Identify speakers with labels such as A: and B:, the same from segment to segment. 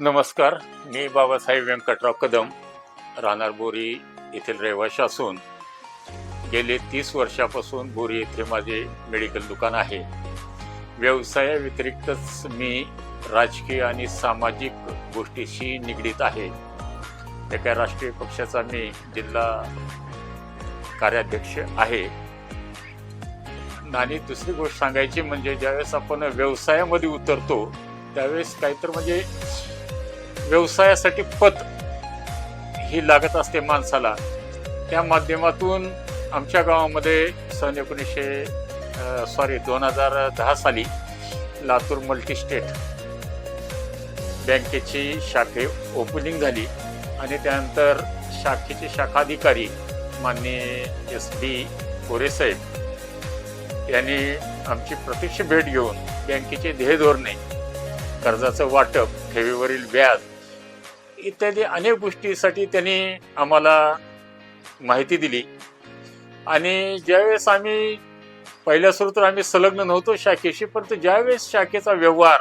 A: नमस्कार. मी बाबासाहेब व्यंकटराव कदम राहणार बोरी येथील रहिवाशी असून गेले तीस वर्षापासून बोरी येथे माझे मेडिकल दुकान आहे. व्यवसायाव्यतिरिक्तच मी राजकीय आणि सामाजिक गोष्टीशी निगडीत आहे. एका राष्ट्रीय पक्षाचा मी जिल्हा कार्याध्यक्ष आहे. आणि दुसरी गोष्ट सांगायची म्हणजे ज्यावेळेस आपण व्यवसायामध्ये उतरतो त्यावेळेस काहीतर म्हणजे व्यवसायासाठी पत ही लागत असते माणसाला. त्या माध्यमातून आमच्या गावामध्ये सन एकोणीसशे सॉरी दोन हजार दहा साली लातूर मल्टीस्टेट बँकेची शाखे ओपनिंग झाली आणि त्यानंतर शाखेचे शाखाधिकारी माननीय एस डी गोरेसाहेब यांनी आमची प्रत्यक्ष भेट घेऊन बँकेचे ध्येय धोरणे कर्जाचं वाटप ठेवीवरील व्याज इत्यादी अनेक गोष्टीसाठी त्यांनी आम्हाला माहिती दिली. आणि ज्यावेळेस आम्ही पहिल्या सुरू तर आम्ही संलग्न नव्हतो शाखेशी परंतु ज्यावेळेस शाखेचा व्यवहार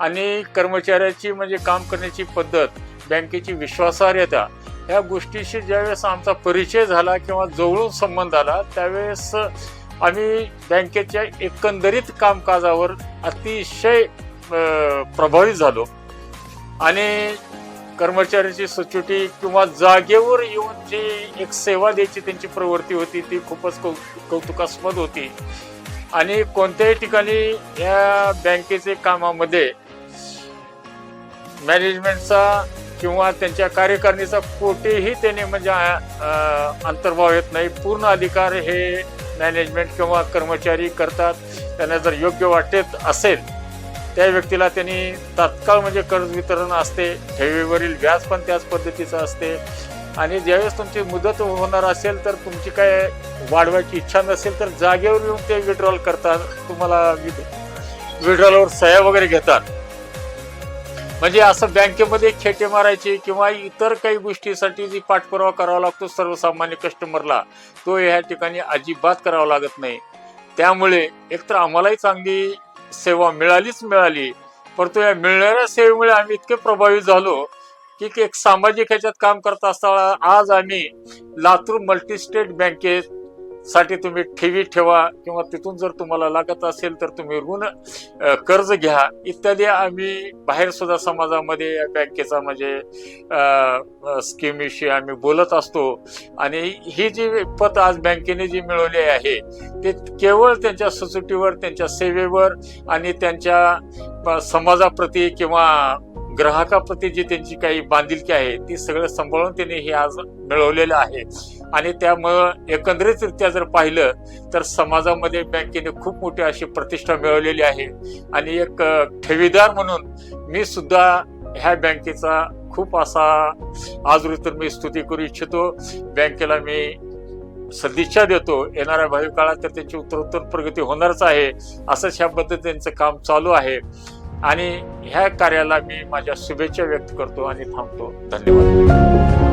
A: आणि कर्मचाऱ्याची म्हणजे काम करण्याची पद्धत बँकेची विश्वासार्हता ह्या गोष्टीशी ज्यावेळेस आमचा परिचय झाला किंवा जवळून संबंध आला त्यावेळेस आम्ही बँकेच्या एकंदरीत कामकाजावर अतिशय प्रभावित झालो. आणि कर्मचाऱ्याची सचोटी किंवा जागेवर येऊन जी एक सेवा द्यायची त्यांची प्रवृत्ती होती ती खूपच कौ कौतुकास्पद होती. आणि कोणत्याही ठिकाणी या बँकेचे कामामध्ये मॅनेजमेंटचा किंवा त्यांच्या कार्यकारिणीचा कोठेही त्याने म्हणजे अंतर्भाव येत नाही. पूर्ण अधिकार हे मॅनेजमेंट किंवा कर्मचारी करतात. त्यांना जर योग्य वाटत असेल त्या व्यक्तीला त्यांनी तात्काळ म्हणजे कर्ज वितरण असते ठेवीवरील व्याज पण त्याच पद्धतीचं असते. आणि ज्यावेळेस तुमची मुदत होणार असेल तर तुमची काय वाढवायची इच्छा नसेल तर जागेवर येऊन ते विड्रॉल करतात. तुम्हाला विड्रॉलवर सह्या वगैरे घेतात. म्हणजे असं बँकेमध्ये खेटे मारायचे किंवा इतर काही गोष्टीसाठी जी पाठपुरावा करावा लागतो सर्वसामान्य कस्टमरला तो ह्या ठिकाणी अजिबात करावा लागत नाही. त्यामुळे एकतर आम्हालाही चांगली सेवा मिळालीच मिळाली. परंतु या मिळणाऱ्या सेवेमुळे आम्ही इतके प्रभावित झालो की एक सामाजिक ह्याच्यात काम करत असताना आज आम्ही लातूर मल्टीस्टेट बँकेत साठी तुम्ही ठेवी ठेवा किंवा तिथून जर तुम्हाला लागत असेल तर तुम्ही ऋण कर्ज घ्या. इत्यादी आम्ही बाहेर सुद्धा समाजामध्ये या बँकेचा म्हणजे स्कीमविषयी आम्ही बोलत असतो. आणि ही जी पत आज बँकेने जी मिळवली आहे ते केवळ त्यांच्या सचोटीवर त्यांच्या सेवेवर आणि त्यांच्या समाजाप्रती किंवा ग्राहकाप्रती जी त्यांची काही बांधिलकी आहे ती सगळं सांभाळून त्यांनी हे आज मिळवलेलं आहे. आणि त्यामुळं एकंदरीतरित्या जर पाहिलं तर समाजामध्ये बँकेने खूप मोठी अशी प्रतिष्ठा मिळवलेली आहे. आणि एक ठेवीदार म्हणून मी सुद्धा ह्या बँकेचा खूप असा आजवर मी स्तुती करू इच्छितो. बँकेला मी सदिच्छा देतो. येणाऱ्या भावी काळात तर त्याची उत्तरोत्तर प्रगती होणारच आहे असंच ह्या पद्धतीने त्यांचं काम चालू आहे. आणि ह्या कार्याला मी माझ्या शुभेच्छा व्यक्त करतो आणि थांबतो. धन्यवाद.